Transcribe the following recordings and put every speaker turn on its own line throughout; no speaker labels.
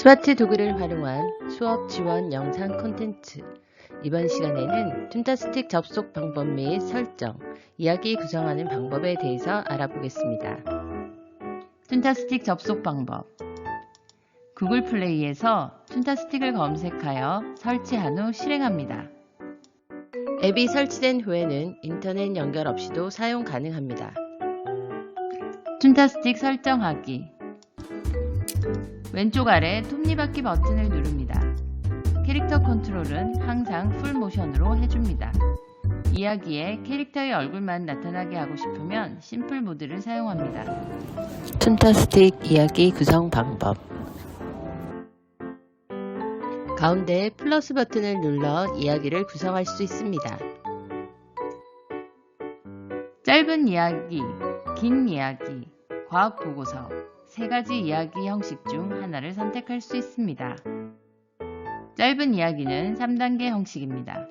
스마트 도구를 활용한 수업 지원 영상 콘텐츠 이번 시간에는 툰타스틱 접속 방법 및 설정, 이야기 구성하는 방법에 대해서 알아보겠습니다. 툰타스틱 접속 방법 구글 플레이에서 툰타스틱을 검색하여 설치한 후 실행합니다. 앱이 설치된 후에는 인터넷 연결 없이도 사용 가능합니다. 툰타스틱 설정하기 왼쪽 아래 톱니바퀴 버튼을 누릅니다. 캐릭터 컨트롤은 항상 풀 모션으로 해줍니다. 이야기에 캐릭터의 얼굴만 나타나게 하고 싶으면 심플 모드를 사용합니다. 툰타스틱 이야기 구성 방법 가운데 플러스 버튼을 눌러 이야기를 구성할 수 있습니다. 짧은 이야기, 긴 이야기, 과학 보고서 세 가지 이야기 형식 중 하나를 선택할 수 있습니다. 짧은 이야기는 3단계 형식입니다.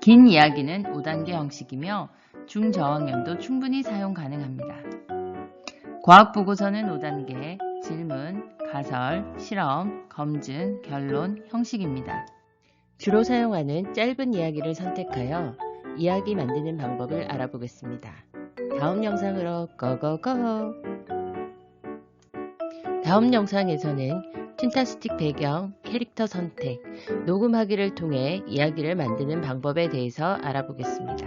긴 이야기는 5단계 형식이며 중저항염도 충분히 사용 가능합니다. 과학 보고서는 5단계 질문, 가설, 실험, 검증, 결론 형식입니다. 주로 사용하는 짧은 이야기를 선택하여 이야기 만드는 방법을 알아보겠습니다. 다음 영상으로 고고고! 다음 영상에서는 툰타스틱 배경, 캐릭터 선택, 녹음하기를 통해 이야기를 만드는 방법에 대해서 알아보겠습니다.